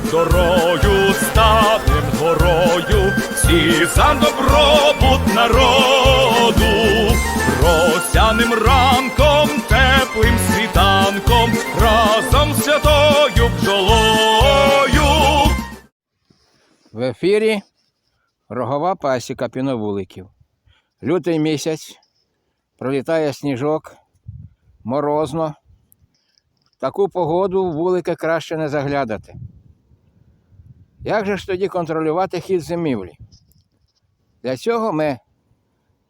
дорою станем горою, всі за добробут народу, росяним ранком, теплим світанком, разом з святою бджолою. В ефірі рогова пасіка піновуликів. Лютий місяць, пролітає сніжок, морозно. Таку погоду в вулики краще не заглядати. Як же ж тоді контролювати хід зимівлі? Для цього ми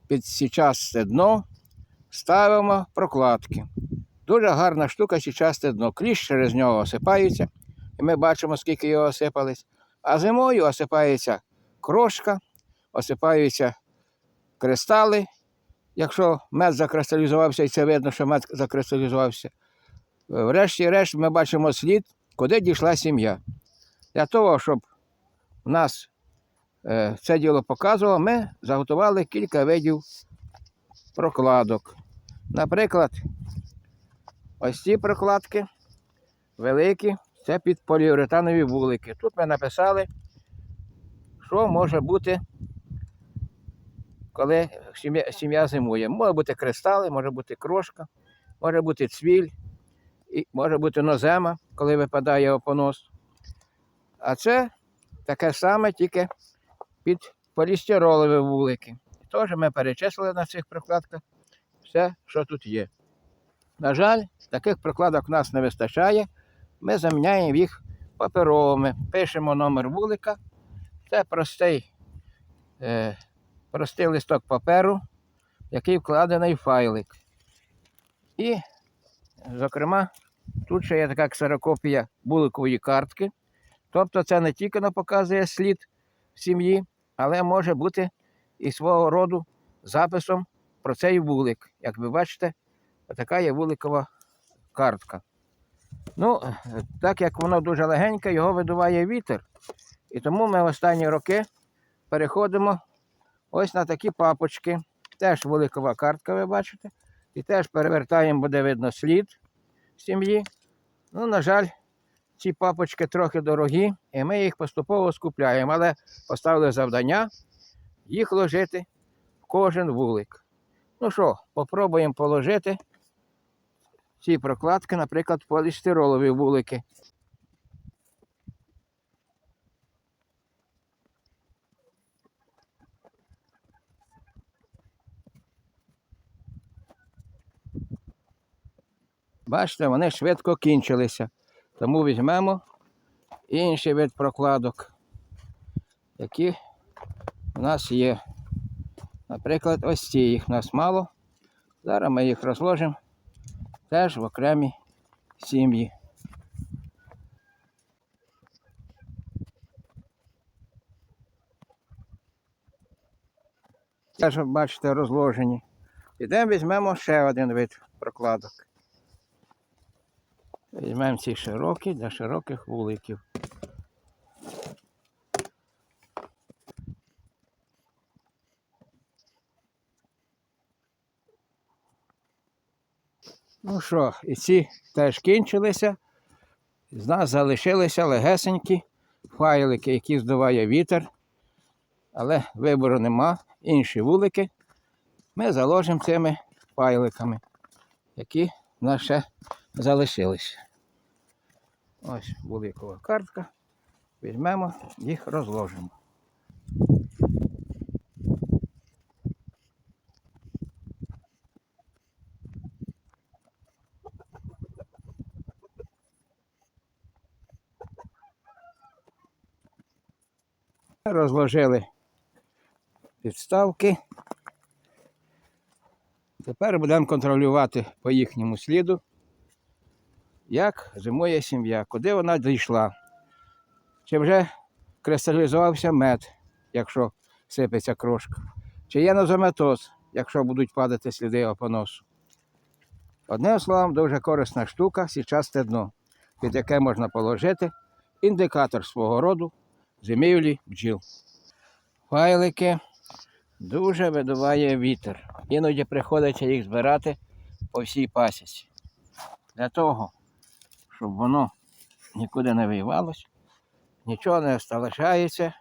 під січасте дно ставимо прокладки. Дуже гарна штука січасте дно. Кліщ через нього осипається, і ми бачимо, скільки його осипались. А зимою осипається крошка, осипаються кристали. Якщо мед закристалізувався, і це видно, що мед закристалізувався. Врешті-решт ми бачимо слід, куди дійшла сім'я. Для того, щоб нас е, це діло показувало, ми заготували кілька видів прокладок. Наприклад, ось ці прокладки великі, це під поліуретанові вулики. Тут ми написали, що може бути, коли сім'я зимує. Може бути кристали, може бути крошка, може бути цвіль, і може бути нозема, коли випадає опонос. А це таке саме, тільки під полістиролові вулики. Теж ми перечислили на цих прокладках все, що тут є. На жаль, таких прокладок у нас не вистачає. Ми заміняємо їх паперовими. Пишемо номер вулика. Це простий, е, простий листок паперу, який вкладений в файлик. І, зокрема, тут ще є така ксерокопія вуликової картки. Тобто це не тільки показує слід сім'ї, але може бути і свого роду записом про цей вулик. Як ви бачите, така є вуликова картка. Ну, так як воно дуже легеньке, його видуває вітер. І тому ми останні роки переходимо ось на такі папочки. Теж великова картка, ви бачите. І теж перевертаємо, буде видно слід сім'ї. Ну, на жаль, ці папочки трохи дорогі, і ми їх поступово скупляємо, але поставили завдання їх ложити в кожен вулик. Ну що, попробуємо положити ці прокладки, наприклад, полістиролові вулики. Бачите, вони швидко кінчилися. Тому візьмемо інший вид прокладок, які у нас є. Наприклад, ось ці їх у нас мало. Зараз ми їх розложимо теж в окремі сім'ї. Теж, бачите, розложені. Ідемо візьмемо ще один вид прокладок. Візьмемо ці широкі для широких вуликів. Ну що, і ці теж кінчилися. З нас залишилися легесенькі файлики, які здуває вітер. Але вибору нема. Інші вулики ми заложимо цими файликами, які ще залишилися. Ось вуликова картка. Візьмемо, їх розложимо. Розложили підставки. Тепер будемо контролювати по їхньому сліду, як зимує сім'я, куди вона дійшла. Чи вже кристалізувався мед, якщо сипеться крошка, чи є нозометоз, якщо будуть падати сліди опоносу. Одним словом, дуже корисна штука, січасте дно, під яке можна положити індикатор свого роду зимівлі бджіл. Файлики дуже видуває вітер. Іноді приходиться їх збирати по всій пасіці. Для того, щоб воно нікуди не виївалось, нічого не залишається,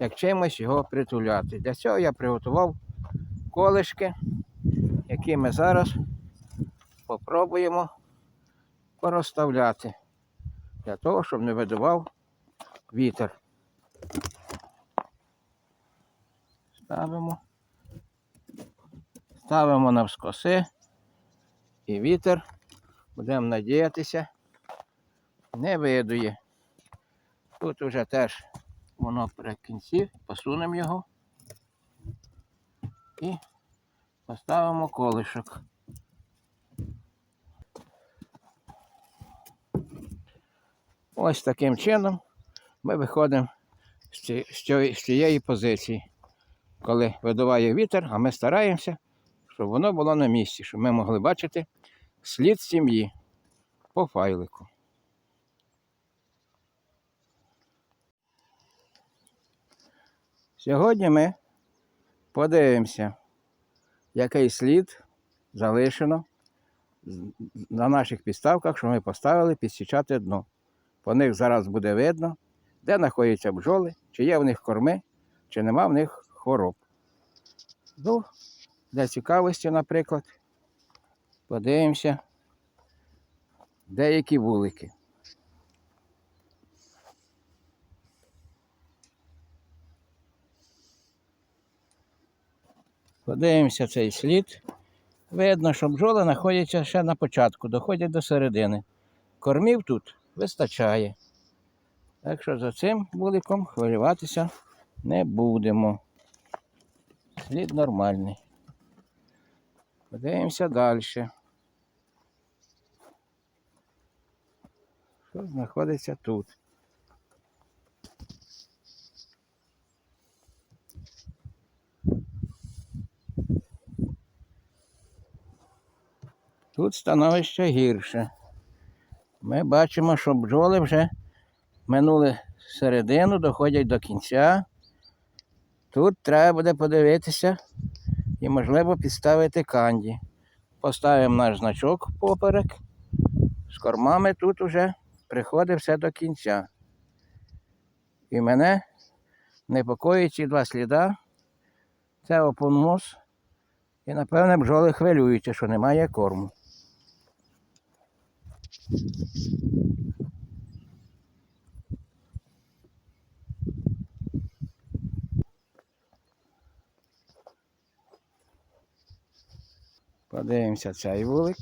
як чимось його притуляти. Для цього я приготував колишки, які ми зараз попробуємо порозставляти для того, щоб не видував вітер. Ставимо. Ставимо навскоси і вітер, будемо надіятися, не видує. Тут вже теж воно при кінці, посунемо його і поставимо колишок. Ось таким чином ми виходимо з ці- з цієї- з цієї позиції, коли видуває вітер, а ми стараємося, щоб воно було на місці, щоб ми могли бачити слід сім'ї по файлику. Сьогодні ми подивимося, який слід залишено на наших підставках, що ми поставили підсічати дно. По них зараз буде видно, де знаходяться бджоли, чи є в них корми, чи нема в них хвороб. Ну, для цікавості, наприклад, подивимося деякі вулики. Подивимося цей слід. Видно, що бджоли знаходяться ще на початку, доходять до середини. Кормів тут вистачає. Так що за цим вуликом хвилюватися не будемо. Слід нормальний. Подивимося далі. Що знаходиться тут? Тут становище гірше. Ми бачимо, що бджоли вже минули середину, доходять до кінця. Тут треба буде подивитися і, можливо, підставити канді. Поставимо наш значок поперек. З кормами тут уже приходить все до кінця. І мене непокоїть ці два сліда. Це опонос. І, напевне, бджоли хвилюються, що немає корму. Подивимося цей вулик.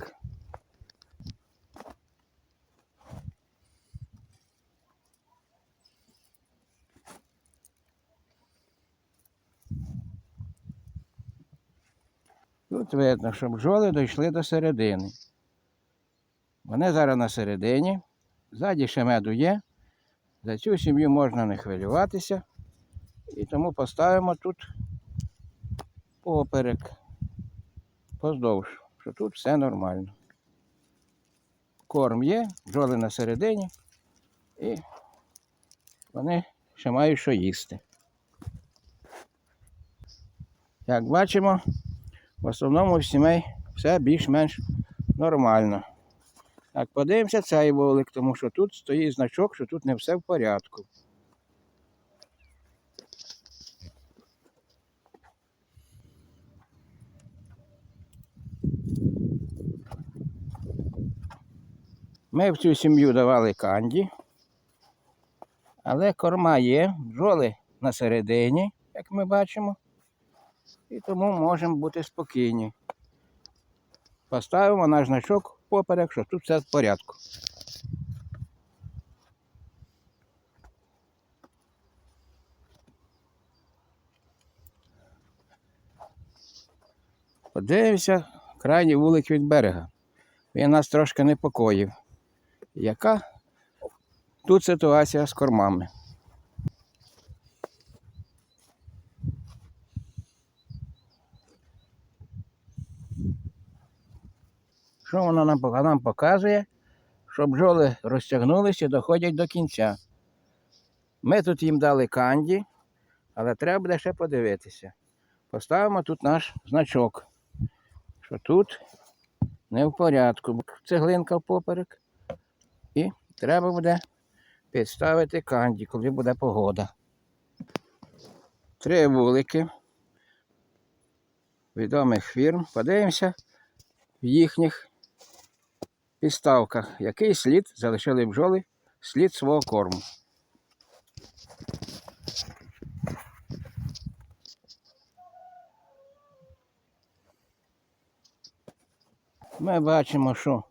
Тут видно, що бджоли дійшли до середини. Вони зараз на середині. Ззаді ще меду є. За цю сім'ю можна не хвилюватися. І тому поставимо тут поперек поздовж, що тут все нормально. Корм є, бджоли на середині, і вони ще мають що їсти. Як бачимо, в основному в сімей все більш-менш нормально. Так, подивимося цей вулик, тому що тут стоїть значок, що тут не все в порядку. Ми в цю сім'ю давали канді, але корма є, бджоли на середині, як ми бачимо, і тому можемо бути спокійні. Поставимо наш значок поперек, що тут все в порядку. Подивимося крайній вулик від берега. Він нас трошки непокоїв. Яка тут ситуація з кормами? Що воно нам, нам показує? Що бджоли розтягнулися і доходять до кінця. Ми тут їм дали канді, але треба буде ще подивитися. Поставимо тут наш значок, що тут не в порядку. Цеглинка впоперек. І треба буде підставити канді, коли буде погода. Три вулики відомих фірм. Подивимося в їхніх підставках, який слід залишили бджоли, слід свого корму. Ми бачимо, що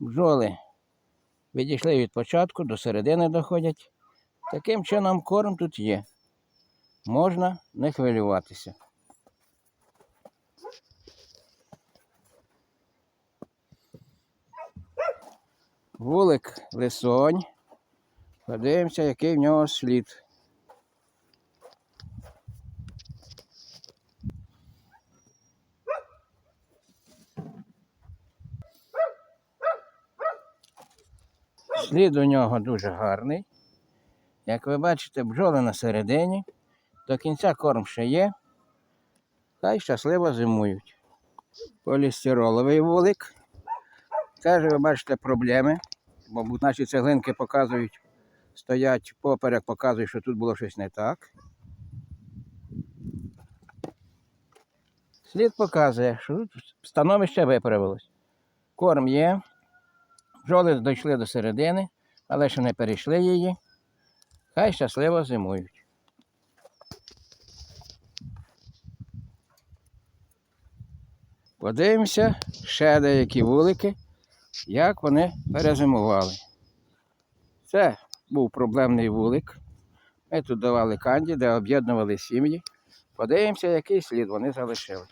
бджоли відійшли від початку, до середини доходять. Таким чином корм тут є. Можна не хвилюватися. Вулик лисонь. Подивимося, який в нього слід. Слід у нього дуже гарний. Як ви бачите, бджоли на середині. До кінця корм ще є. Хай щасливо зимують. Полістироловий вулик. Теж ви бачите проблеми. Бо наші цеглинки показують, стоять поперек, показують, що тут було щось не так. Слід показує, що тут становище виправилось. Корм є. Бджоли дійшли до середини, але ще не перейшли її. Хай щасливо зимують. Подивимося ще деякі вулики, як вони перезимували. Це був проблемний вулик. Ми тут давали канді, де об'єднували сім'ї. Подивимося, який слід вони залишили.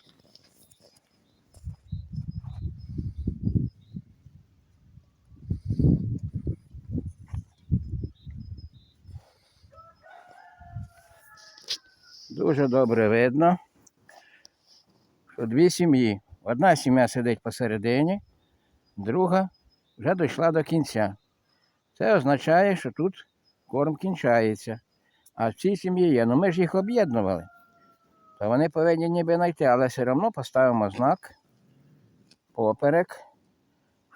Дуже добре видно, що дві сім'ї. Одна сім'я сидить посередині, друга вже дійшла до кінця. Це означає, що тут корм кінчається. А в цій сім'ї є. Ну ми ж їх об'єднували. То вони повинні ніби знайти, але все одно поставимо знак поперек,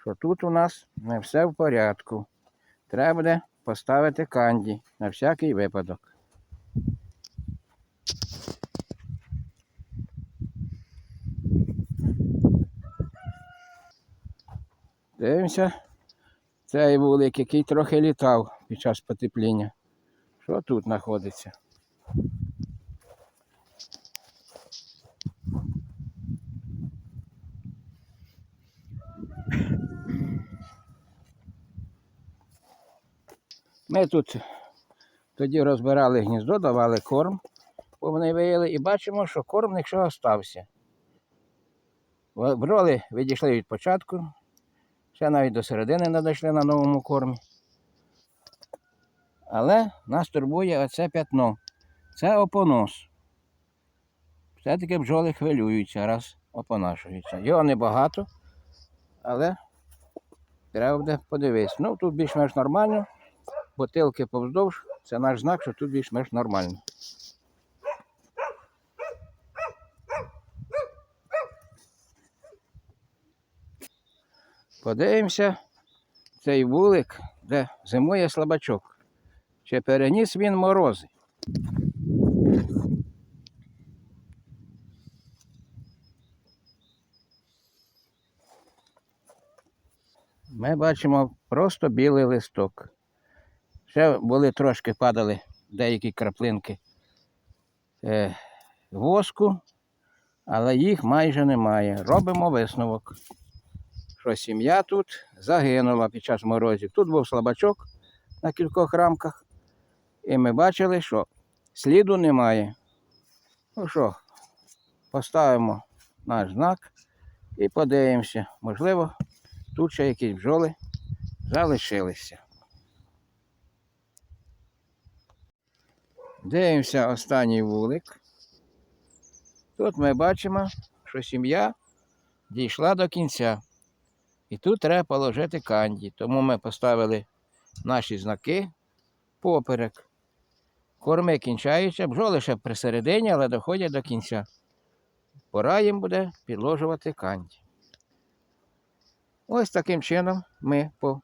що тут у нас не все в порядку. Треба буде поставити канді на всякий випадок. Дивимося. Цей вулик, який трохи літав під час потепління. Що тут знаходиться? Ми тут тоді розбирали гніздо, давали корм, бо вони виїли, і бачимо, що корм ще остався. Броли відійшли від початку, ще навіть до середини не дійшли на новому кормі. Але нас турбує оце п'ятно. Це опонос. Все-таки бджоли хвилюються, раз опонашуються. Його небагато, але треба буде подивитися. Ну, тут більш-менш нормально. Бутилки повздовж, це наш знак, що тут більш-менш нормально. Подивимося цей вулик, де зимує слабачок. Чи переніс він морози? Ми бачимо просто білий листок. Ще були трошки падали деякі краплинки е, воску, але їх майже немає. Робимо висновок, що сім'я тут загинула під час морозів. Тут був слабачок на кількох рамках, і ми бачили, що сліду немає. Ну що, поставимо наш знак і подивимося. Можливо, тут ще якісь бджоли залишилися. Дивимося останній вулик. Тут ми бачимо, що сім'я дійшла до кінця. І тут треба положити канді. Тому ми поставили наші знаки поперек. Корми кінчаються, бджоли ще при середині, але доходять до кінця. Пора їм буде підложувати канді. Ось таким чином ми по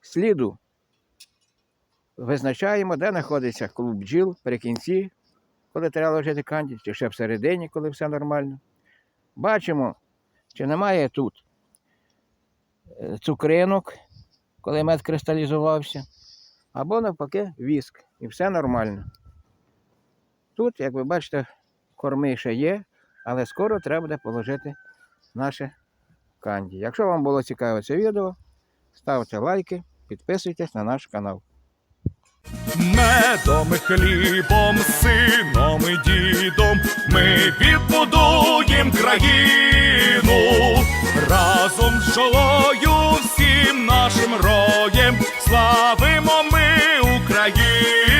сліду визначаємо, де знаходиться клуб бджіл при кінці, коли треба ложити канді, чи ще всередині, коли все нормально. Бачимо, чи немає тут цукринок, коли мед кристалізувався, або навпаки віск. І все нормально. Тут, як ви бачите, корми ще є, але скоро треба буде положити наше канді. Якщо вам було цікаве це відео, ставте лайки, підписуйтесь на наш канал медом, хлібом, сином і дідом ми відбудуєм країну, разом з жолою всім нашим роєм славимо ми Україну.